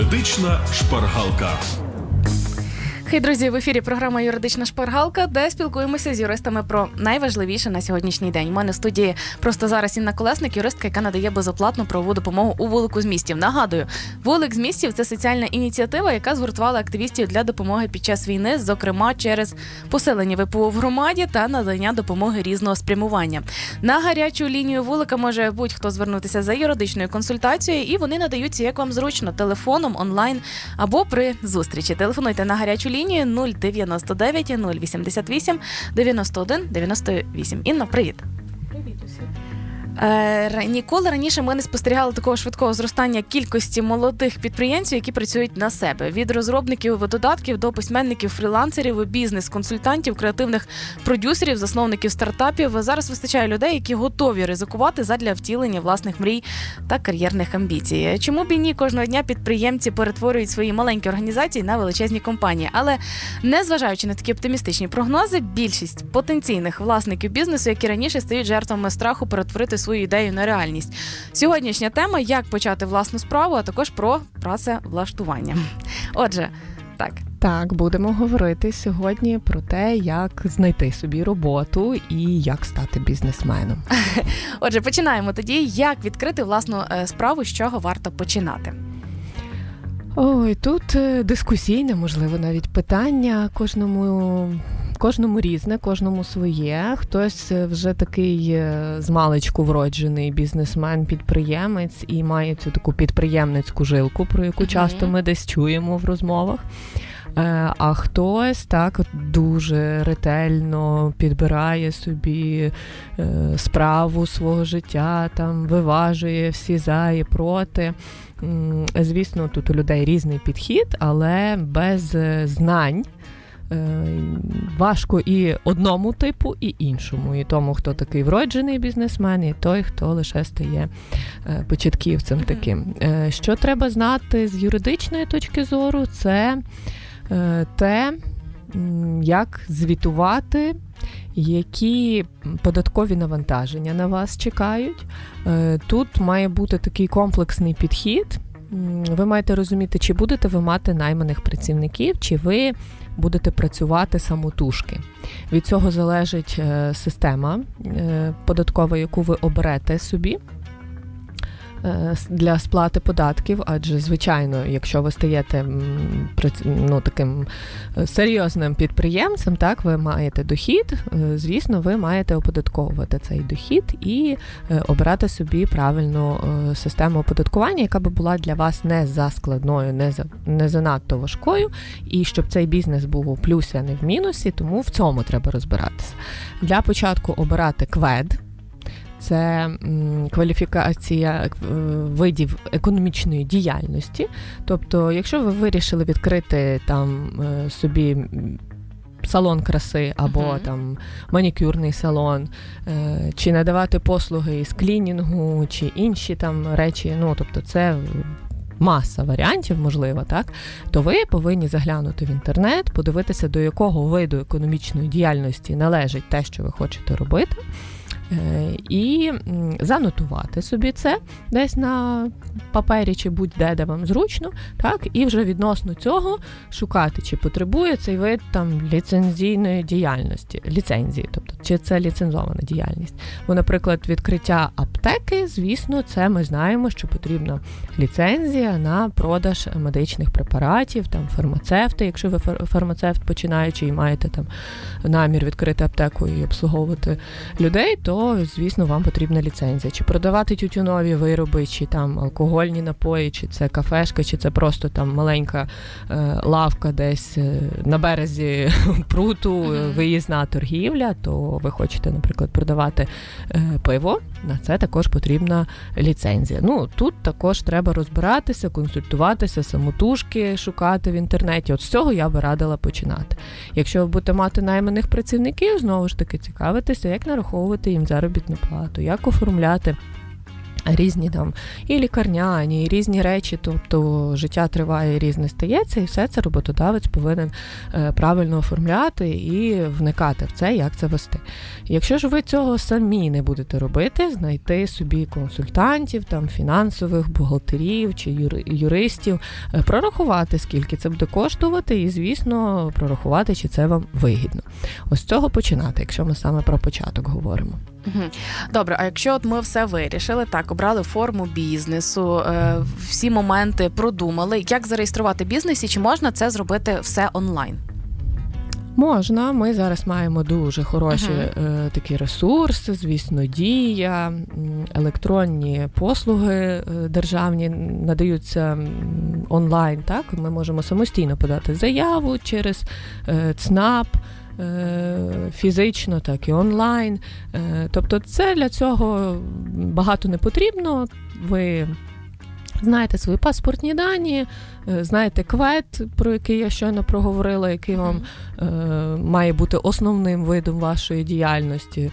Юридична шпаргалка. Хей, друзі, в ефірі програма Юридична шпаргалка, де спілкуємося з юристами про найважливіше на сьогоднішній день. У мене в студії просто зараз Інна Колесник, юристка, яка надає безоплатну правову допомогу у вулику з містів. Нагадую, вулик з містів це соціальна ініціатива, яка згуртувала активістів для допомоги під час війни, зокрема через посилення ВПО в громаді та надання допомоги різного спрямування. На гарячу лінію вулика може будь-хто звернутися за юридичною консультацією, і вони надаються як вам зручно телефоном, онлайн або при зустрічі. Телефонуйте на гарячу лінію 099 088 91 98. Інна, привіт. Е, ніколи раніше ми не спостерігали такого швидкого зростання кількості молодих підприємців, які працюють на себе від розробників додатків до письменників, фрілансерів, бізнес-консультантів, креативних продюсерів, засновників стартапів. Зараз вистачає людей, які готові ризикувати задля втілення власних мрій та кар'єрних амбіцій. Чому б і ні кожного дня підприємці перетворюють свої маленькі організації на величезні компанії? Але незважаючи на такі оптимістичні прогнози, більшість потенційних власників бізнесу, які раніше стають жертвами страху перетворити свою ідею на реальність. Сьогоднішня тема як почати власну справу, а також про працевлаштування. Отже, так. Так, будемо говорити сьогодні про те, як знайти собі роботу і як стати бізнесменом. Отже, починаємо тоді. Як відкрити власну е, справу, з чого варто починати? Ой, тут е, дискусійне, можливо, навіть питання кожному. Кожному різне, кожному своє. Хтось е, вже такий е, з маличку вроджений бізнесмен, підприємець і має цю таку підприємницьку жилку, про яку Мгм. часто ми десь чуємо в розмовах. Е, А хтось так дуже ретельно підбирає собі справу свого життя, там виважує всі за і проти. Звісно, тут у людей різний підхід, але без знань. Е, Важко і одному типу, і іншому. І тому, хто такий вроджений бізнесмен, і той, хто лише стає е, початківцем таким. Е, Що треба знати з юридичної точки зору, це те, як звітувати, які податкові навантаження на вас чекають. Тут має бути такий комплексний підхід. Ви маєте розуміти, чи будете ви мати найманих працівників, чи ви будете працювати самотужки. Від цього залежить е, система е, податкова, яку ви оберете собі. Е, Для сплати податків, адже звичайно, якщо ви стаєте ну, таким е, серйозним підприємцем, так ви маєте дохід. е, Звісно, ви маєте оподатковувати цей дохід і обирати собі правильну систему оподаткування, яка би була для вас не за складною, не за не занадто важкою, і щоб цей бізнес був у плюсі, а не в мінусі. Тому в цьому треба розбиратися. Для початку обирати квед. Це кваліфікація е, видів економічної діяльності. Тобто, якщо ви вирішили відкрити там е, собі салон краси або Мгм. там манікюрний салон, е, чи надавати послуги із клінінгу, чи інші там речі, ну тобто це маса варіантів, можливо, так, то ви повинні заглянути в інтернет, подивитися, до якого виду економічної діяльності належить те, що ви хочете робити. Е, І занотувати собі це десь на папері чи будь-де, де вам зручно, так, і вже відносно цього шукати, чи потребує цей вид там ліцензійної діяльності, ліцензії, тобто чи це ліцензована діяльність. Бо, наприклад, відкриття аптеки, звісно, це ми знаємо, що потрібна ліцензія на продаж медичних препаратів, там фармацевти. Якщо ви фар- фармацевт починаючи і маєте там намір відкрити аптеку і обслуговувати людей, то звісно вам потрібна ліцензія. Чи продавати тютюнові вироби, чи там алкогольні напої, чи це кафешка, чи це просто там маленька е, лавка десь е, на березі пруту, е, виїзна торгівля, то ви хочете, наприклад, продавати е, пиво. На це також потрібна ліцензія. Ну тут також треба розбиратися, консультуватися, самотужки шукати в інтернеті. От з цього я би радила починати. Якщо ви будете мати найманих працівників, знову ж таки цікавитися, як нараховувати їм заробітну плату, як оформляти Різні там і лікарняні, і різні речі, тобто життя триває, і різне стається, і все це роботодавець повинен е, правильно оформляти і вникати в це, як це вести. Якщо ж ви цього самі не будете робити, знайти собі консультантів, там фінансових, бухгалтерів чи юри- юристів, е, прорахувати, скільки це буде коштувати, і, звісно, прорахувати, чи це вам вигідно. Ось з цього починати, якщо ми саме про початок говоримо. Добре, а якщо от ми все вирішили, так обрали форму бізнесу, е, всі моменти продумали, як зареєструвати бізнес і чи можна це зробити все онлайн? Можна, ми зараз маємо дуже хороші Мгм. е, такі ресурси, звісно, дія, електронні послуги е, державні надаються онлайн. Так, ми можемо самостійно подати заяву через е, ЦНАП. Е, Фізично, так і онлайн. Е, Тобто, це для цього багато не потрібно. Ви знаєте свої паспортні дані, е, знаєте квет, про який я щойно проговорила, який вам має бути основним видом вашої діяльності.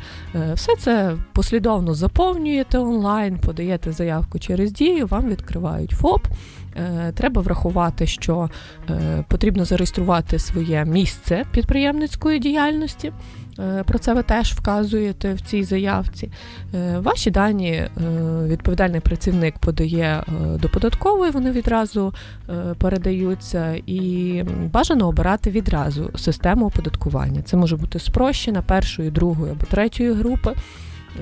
Все це послідовно заповнюєте онлайн, подаєте заявку через дію, вам відкривають ФОП. Е, Треба врахувати, що е, потрібно зареєструвати своє місце підприємницької діяльності. Е, Про це ви теж вказуєте в цій заявці. Ваші дані відповідальний працівник подає до податкової, вони відразу передаються, і бажано обирати відразу систему оподаткування. Це може бути спрощена першої, другої або третьої групи.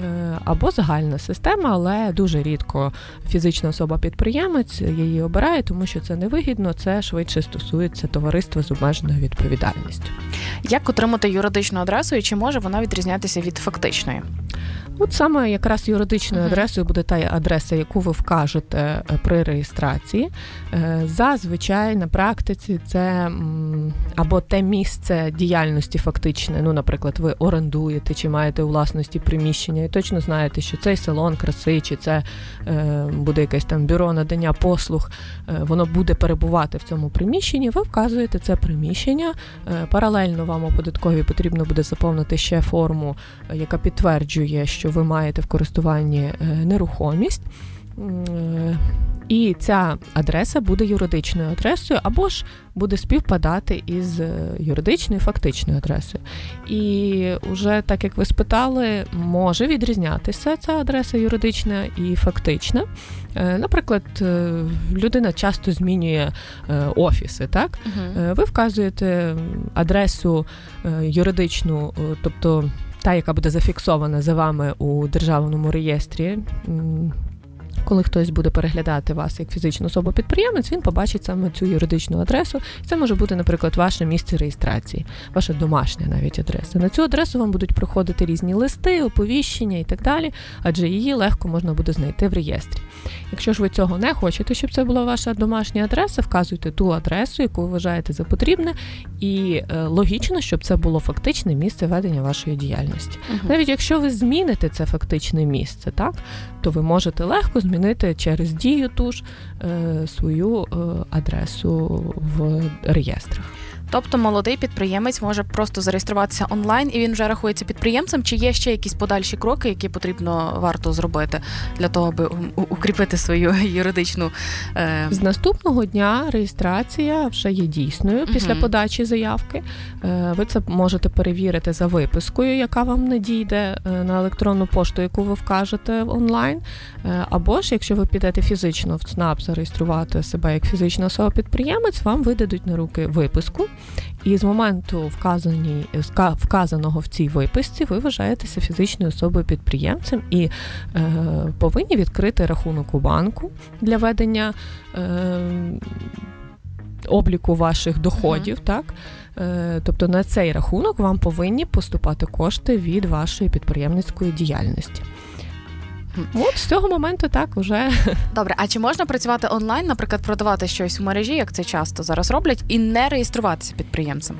Е, Або загальна система, але дуже рідко фізична особа-підприємець її обирає, тому що це невигідно, це швидше стосується товариства з обмеженою відповідальністю. Як отримати юридичну адресу і чи може вона відрізнятися від фактичної? От саме якраз юридичною адресою буде та адреса, яку ви вкажете е, при реєстрації. Е, Зазвичай на практиці це або те місце діяльності фактичне. Ну, наприклад, ви орендуєте чи маєте у власності приміщення, і точно знаєте, що цей салон краси, чи це е, буде якесь там бюро надання послуг, воно буде перебувати в цьому приміщенні. Ви вказуєте це приміщення. Паралельно вам у податковій потрібно буде заповнити ще форму яка підтверджує, що ви маєте в користуванні е, нерухомість. Е, І ця адреса буде юридичною адресою, або ж буде співпадати із е, юридичною фактичною адресою. І вже так як ви спитали, може відрізнятися ця адреса юридична і фактична. Наприклад, людина часто змінює офіси, так? Е, Ви вказуєте адресу юридичну, тобто та, яка буде зафіксована за вами у державному реєстрі. Коли хтось буде переглядати вас як фізичну особу підприємець, він побачить саме цю юридичну адресу. Це може бути, наприклад, ваше місце реєстрації, ваша домашня навіть адреса. На цю адресу вам будуть приходити різні листи, оповіщення і так далі, адже її легко можна буде знайти в реєстрі. Якщо ж ви цього не хочете, щоб це була ваша домашня адреса, вказуйте ту адресу, яку ви вважаєте за потрібне, і е, логічно, щоб це було фактичне місце ведення вашої діяльності. Мгм. Навіть якщо ви зміните це фактичне місце, так то ви можете легко змінити через дію ту ж е, свою е, адресу в реєстрах. Тобто молодий підприємець може просто зареєструватися онлайн і він вже рахується підприємцем. Чи є ще якісь подальші кроки, які потрібно варто зробити для того, аби укріпити свою юридичну е, З наступного дня реєстрація вже є дійсною після Мгм. подачі заявки. Е, Ви це можете перевірити за випискою, яка вам надійде е, на електронну пошту, яку ви вкажете онлайн. Е, Або ж, якщо ви підете фізично в ЦНАП зареєструвати себе як фізична особа-підприємець, вам видадуть на руки виписку. І з моменту вказані, вказаного в цій виписці ви вважаєтеся фізичною особою підприємцем і е, повинні відкрити рахунок у банку для ведення е, обліку ваших доходів. Так? Е, тобто на цей рахунок вам повинні поступати кошти від вашої підприємницької діяльності. От з цього моменту так вже добре. А чи можна працювати онлайн, наприклад, продавати щось в мережі, як це часто зараз роблять, і не реєструватися підприємцем?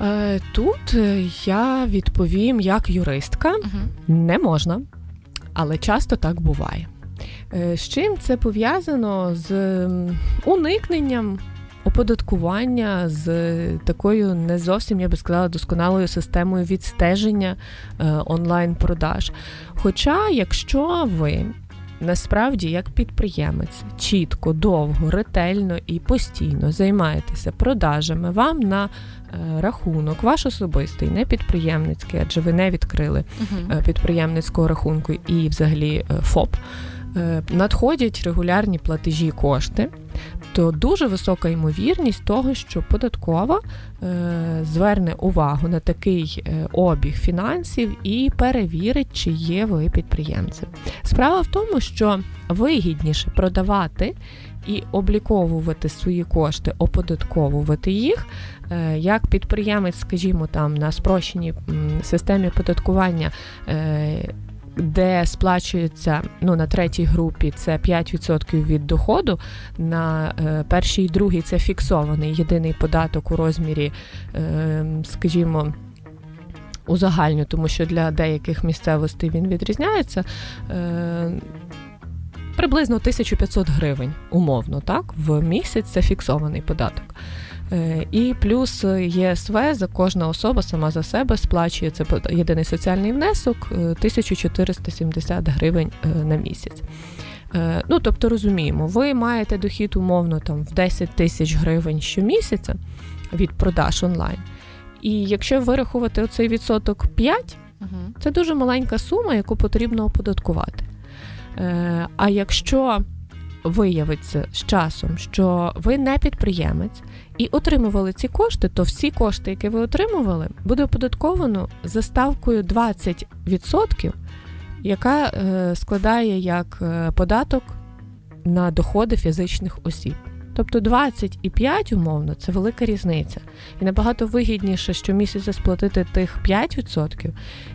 Е, Тут е, я відповім як юристка, Угу. не можна, але часто так буває. Е, З чим це пов'язано з уникненням оподаткування, з такою не зовсім, я би сказала, досконалою системою відстеження е, онлайн-продаж. Хоча, якщо ви насправді, як підприємець, чітко, довго, ретельно і постійно займаєтеся продажами, вам на е, рахунок, ваш особистий, не підприємницький, адже ви не відкрили е, підприємницького рахунку і взагалі ФОП, надходять регулярні платежі кошти, то дуже висока ймовірність того, що податкова е, зверне увагу на такий е, обіг фінансів і перевірить, чи є ви підприємцем. Справа в тому, що вигідніше продавати і обліковувати свої кошти, оподатковувати їх, е, як підприємець, скажімо, там на спрощеній системі податкування. Де сплачується ну на третій групі це 5% від доходу, на е, першій і другій це фіксований єдиний податок у розмірі, е, скажімо, узагальню, тому що для деяких місцевостей він відрізняється. Е, приблизно 1500 гривень, умовно, так, в місяць це фіксований податок. Е, І плюс ЄСВ за кожна особа сама за себе сплачує це єдиний соціальний внесок е, 1470 гривень е, на місяць. Е, Ну, тобто розуміємо, ви маєте дохід умовно там в 10 тисяч гривень щомісяця від продаж онлайн. І якщо вирахувати оцей відсоток 5, Мгм. це дуже маленька сума, яку потрібно оподаткувати. Е, а якщо виявиться з часом, що ви не підприємець і отримували ці кошти, то всі кошти, які ви отримували, буде оподатковано за ставкою 20%, яка е, складає як е, податок на доходи фізичних осіб. Тобто 25 умовно це велика різниця. І набагато вигідніше щомісяця сплатити тих 5%,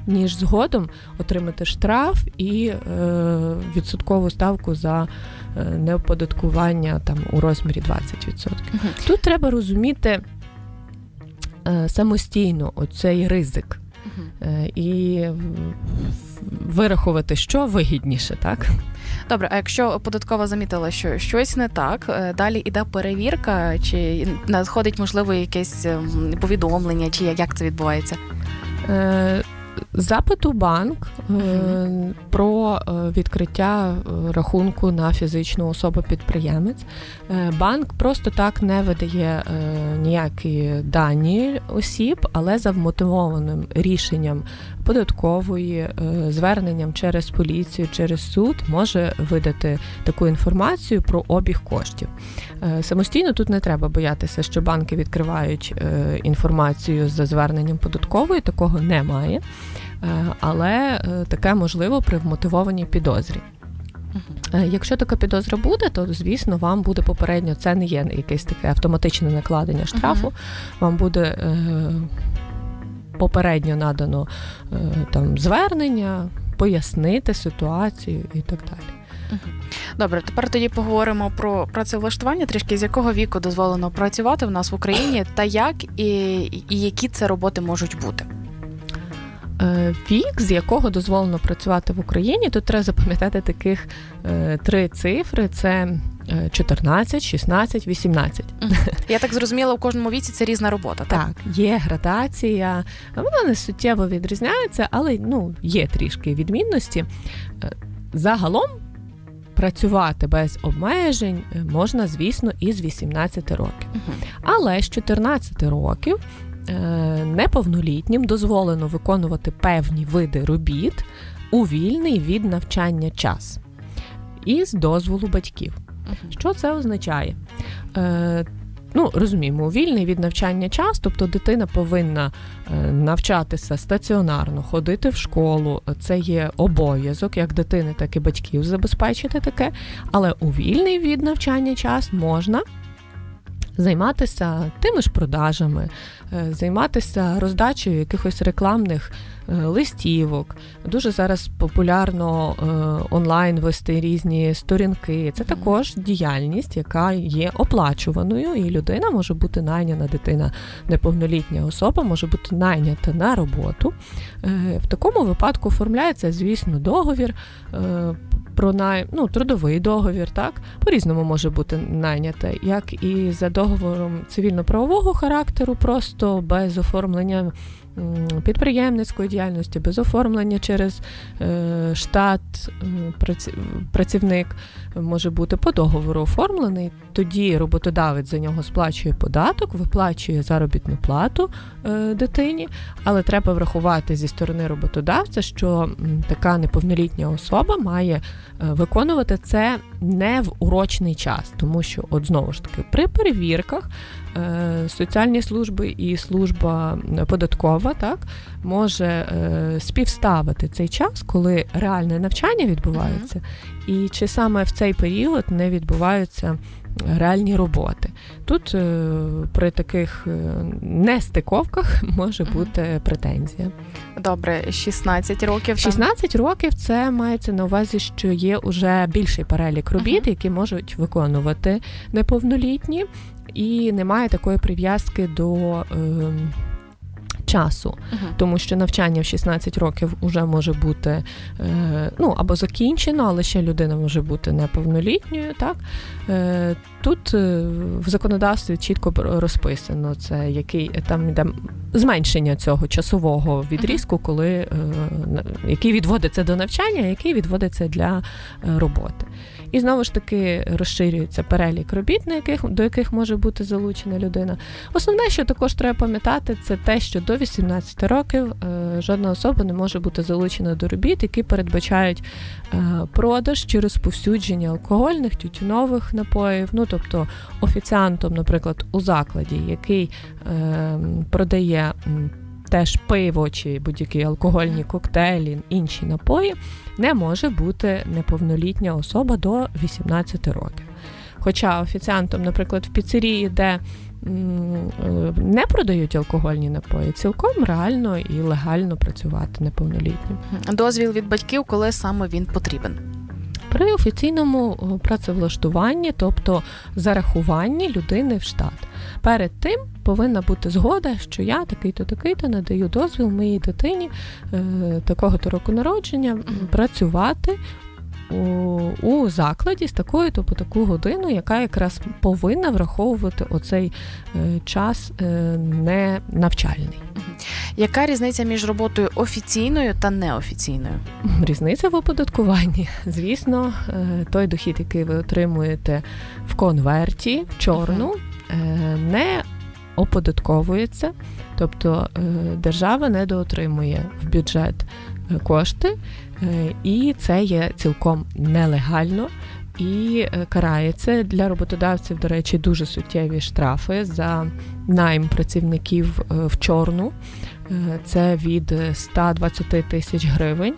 ніж згодом отримати штраф і е, відсоткову ставку за е, неоподаткування там у розмірі 20%. Мгм. Тут треба розуміти е, самостійно оцей ризик і вирахувати, що вигідніше, так? Добре, а якщо податкова замітила, що щось не так, е, далі іде перевірка, чи надходить можливо якесь ем, повідомлення, чи як це відбувається? Е, Запит у банк Мгм. про е, відкриття е, рахунку на фізичну особу підприємець. Е, Банк просто так не видає ніякі дані осіб, але за вмотивованим рішенням податкової, зверненням через поліцію, через суд може видати таку інформацію про обіг коштів. Самостійно тут не треба боятися, що банки відкривають інформацію за зверненням податкової, такого немає. Е, Але е, таке можливо при вмотивованій підозрі. Е, Якщо така підозра буде, то звісно вам буде попередньо. Це не є якесь таке автоматичне накладення штрафу. Мгм. Вам буде е, попередньо надано е, там звернення, пояснити ситуацію і так далі. Добре, тепер тоді поговоримо про працевлаштування. Трішки з якого віку дозволено працювати в нас в Україні, та як і, і які це роботи можуть бути. Е, Вік, з якого дозволено працювати в Україні, тут треба запам'ятати таких е, три цифри: це е, 14, 16, 18. Я так зрозуміла, у кожному віці це різна робота. Так, Так, є градація, вона не суттєво відрізняється, але ну, є трішки відмінності. Е, Загалом працювати без обмежень можна, звісно, і з 18 років. Але з 14 років неповнолітнім дозволено виконувати певні види робіт у вільний від навчання час із дозволу батьків. Що це означає? Е, ну, розуміємо, вільний від навчання час, тобто дитина повинна е, навчатися стаціонарно, ходити в школу. Це є обов'язок як дитини, так і батьків забезпечити таке. Але у вільний від навчання час можна. Займатися тими ж продажами, е, займатися роздачею якихось рекламних е, листівок. Дуже зараз популярно е, онлайн вести різні сторінки. Це також діяльність, яка є оплачуваною, і людина може бути найняна, дитина неповнолітня особа може бути найнята на роботу. В такому випадку оформляється, звісно, договір. Про най... ну, трудовий договір, так по-різному може бути найняте, як і за договором цивільно-правового характеру, просто без оформлення підприємницької діяльності, без оформлення через е, штат працівник може бути по договору оформлений. Тоді роботодавець за нього сплачує податок, виплачує заробітну плату е, дитині, але треба врахувати зі сторони роботодавця, що така неповнолітня особа має виконувати це не в урочний час, тому що, от знову ж таки, при перевірках е, соціальні служби і служба податкова так може е, співставити цей час, коли реальне навчання відбувається, і чи саме в цей період не відбуваються реальні роботи. Тут е, при таких е, нестиковках може бути претензія. Добре, 16 років. там. 16 років це мається на увазі, що є уже більший перелік робіт, Мгм. які можуть виконувати неповнолітні, і немає такої прив'язки до. Е, Часу, Мгм. тому що навчання в 16 років вже може бути е, ну або закінчено, але ще людина може бути неповнолітньою. Так е, тут е, в законодавстві чітко розписано це, який там йде зменшення цього часового відрізку, коли е, який відводиться до навчання, який відводиться для е, роботи. І знову ж таки розширюється перелік робіт, на яких до яких може бути залучена людина. Основне, що також треба пам'ятати, це те, що до 18 років е, жодна особа не може бути залучена до робіт, які передбачають е, продаж чи розповсюдження алкогольних, тютюнових напоїв. Ну тобто офіціантом, наприклад, у закладі, який е, продає. Теж пиво чи будь-які алкогольні коктейлі, інші напої, не може бути неповнолітня особа до 18 років. Хоча офіціантом, наприклад, в піцерії, де не продають алкогольні напої, цілком реально і легально працювати неповнолітнім. Дозвіл від батьків, коли саме він потрібен. При офіційному працевлаштуванні, тобто зарахуванні людини в штат. Перед тим повинна бути згода, що я такий-то, такий-то надаю дозвіл моїй дитині е, такого-то року народження працювати. У, у закладі з такою то по таку годину, яка якраз повинна враховувати оцей е, час е, не навчальний. Яка різниця між роботою офіційною та неофіційною? Різниця в оподаткуванні. Звісно, е, той дохід, який ви отримуєте в конверті в чорну, не оподатковується, тобто держава не доотримує в бюджет кошти, е, і це є цілком нелегально. І е, карається для роботодавців, до речі, дуже суттєві штрафи за найм працівників е, в чорну. Це від 120 тисяч гривень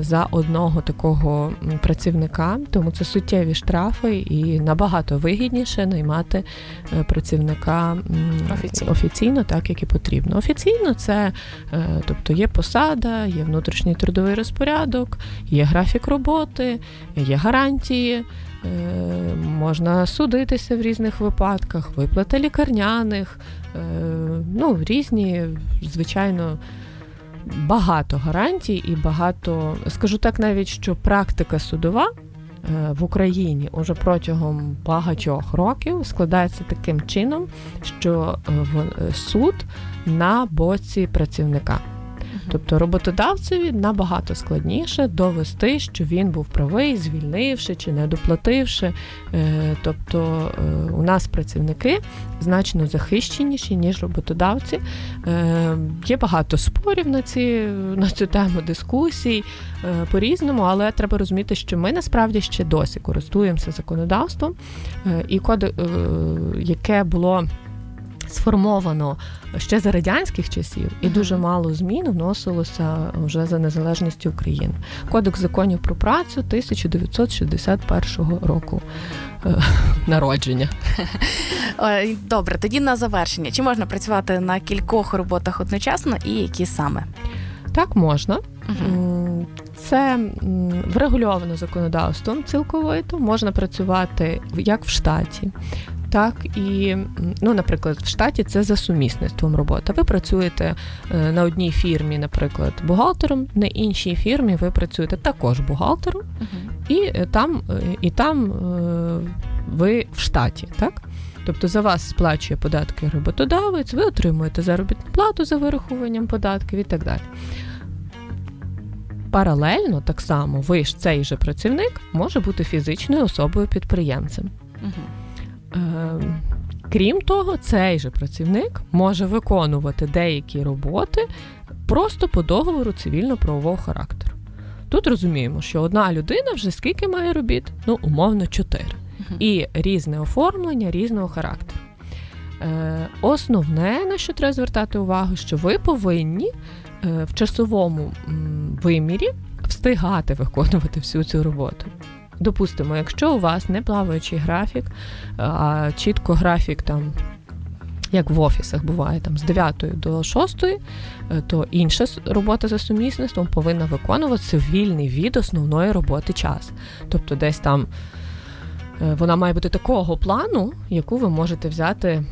за одного такого працівника. Тому це суттєві штрафи і набагато вигідніше наймати е, працівника Офіційно. офіційно, так як і потрібно. Офіційно це е, тобто є посада, є внутрішній трудовий розпорядок, є графік роботи, є гарантії. е, Можна судитися в різних випадках, виплата лікарняних, е, ну, різні, звичайно, багато гарантій і багато. Скажу так, навіть що практика судова е, в Україні уже протягом багатьох років складається таким чином, що е, е, суд на боці працівника. Тобто роботодавцеві набагато складніше довести, що він був правий, звільнивши чи не доплативши. Е, Тобто е, у нас працівники значно захищеніші, ніж роботодавці. Е, Є багато спорів на, ці, на цю тему дискусій по-різному, але треба розуміти, що ми насправді ще досі користуємося законодавством, і коди, е, яке було сформовано ще за радянських часів, і дуже мало змін вносилося вже за незалежністю України. Кодекс законів про працю 1961 року е, народження. Е, Добре, тоді на завершення. Чи можна працювати на кількох роботах одночасно і які саме? Так можна. М, Це врегульовано законодавством цілковито. Можна працювати як в штаті, Так, і ну, наприклад, в штаті це за сумісництвом робота. Ви працюєте е, на одній фірмі, наприклад, бухгалтером, на іншій фірмі ви працюєте також бухгалтером, і е, там, е, і там е, ви в штаті, так? Тобто за вас сплачує податки роботодавець, ви отримуєте заробітну плату за вирахуванням податків і так далі. Паралельно, так само, ви ж цей же працівник може бути фізичною особою підприємцем. Мгм. Е, Крім того, цей же працівник може виконувати деякі роботи просто по договору цивільно-правового характеру. Тут розуміємо, що одна людина вже скільки має робіт? Ну, умовно, чотири. І різне оформлення різного характеру. Е, основне, на що треба звертати увагу, що ви повинні е, в часовому вимірі встигати виконувати всю цю роботу. Допустимо, якщо у вас не плаваючий графік, а чітко графік там. Як в офісах буває там з 9 до 6, е, то інша робота за сумісництвом повинна виконуватися вільний від основної роботи час. Тобто, десь там е, вона має бути такого плану, яку ви можете взяти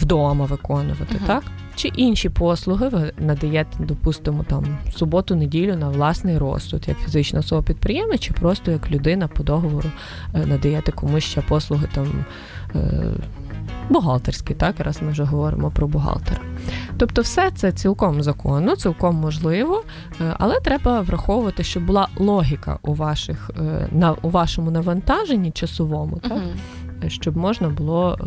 вдома виконувати, Мгм. так? Чи інші послуги ви надаєте, допустимо, там суботу, неділю на власний розсуд, як фізична особа підприємець, чи просто як людина по договору е, надаєте комусь ще послуги там. е, Бухгалтерські, так, раз ми вже говоримо про бухгалтера. Тобто, все це цілком законно, цілком можливо, е, але треба враховувати, щоб була логіка у ваших на у вашому навантаженні часовому, так Мгм. Щоб можна було е,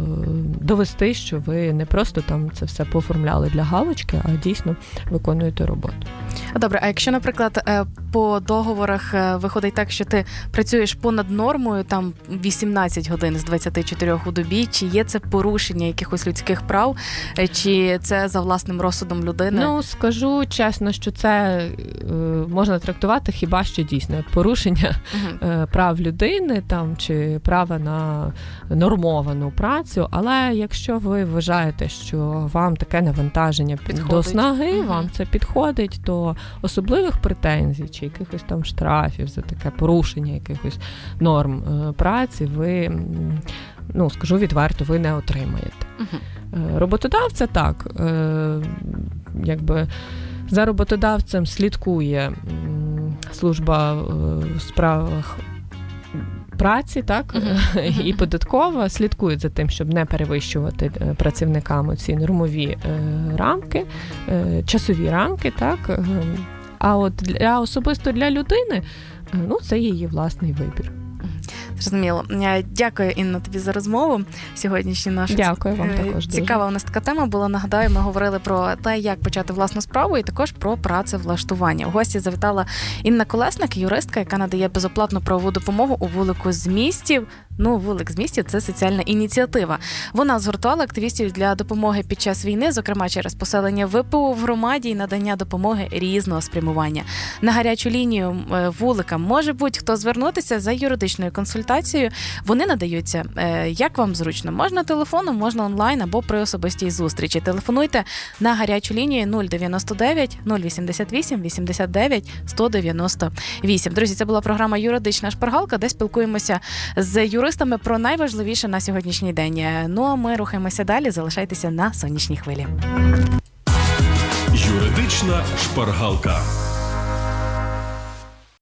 довести, що ви не просто там це все поформляли для галочки, а дійсно виконуєте роботу. Добре, а якщо, наприклад, е, по договорах е, виходить так, що ти працюєш понад нормою, там 18 годин з 24 у добі, чи є це порушення якихось людських прав, е, чи це за власним розсудом людини? Ну скажу чесно, що це е, можна трактувати хіба що дійсно як порушення е, прав людини там чи права на нормовану працю. Але якщо ви вважаєте, що вам таке навантаження до снаги, Мгм. вам це підходить, то особливих претензій чи якихось там штрафів за таке порушення якихось норм е, праці, ви ну скажу відверто, ви не отримаєте. Е, Роботодавця так, е, якби за роботодавцем слідкує служба в справах праці, так і податкова слідкують за тим, щоб не перевищувати працівниками ці нормові рамки, часові рамки, так. А от для особисто для людини, е, ну це її власний вибір. Зрозуміло. Е, Дякую, Інна, тобі за розмову. Сьогоднішню нашу Дякую вам Е, також. дуже. Цікава у нас така тема була. Нагадаю, ми говорили про те, як почати власну справу, і також про працевлаштування. У гості завітала Інна Колесник, юристка, яка надає безоплатну правову допомогу у вулику з містів. Ну, вулик з містів це соціальна ініціатива. Вона згуртувала активістів для допомоги під час війни, зокрема через поселення ВПО в громаді і надання допомоги різного спрямування. На гарячу лінію е, вулика може будь-хто звернутися за юридичною консультацією. Вони надаються е, як вам зручно. Можна телефоном, можна онлайн або при особистій зустрічі. Телефонуйте на гарячу лінію 099 088 89 198. Друзі, це була програма Юридична шпаргалка, де спілкуємося з юристами про найважливіше на сьогоднішній день. Е, Ну а ми рухаємося далі. Залишайтеся на сонячній хвилі. Юридична шпаргалка.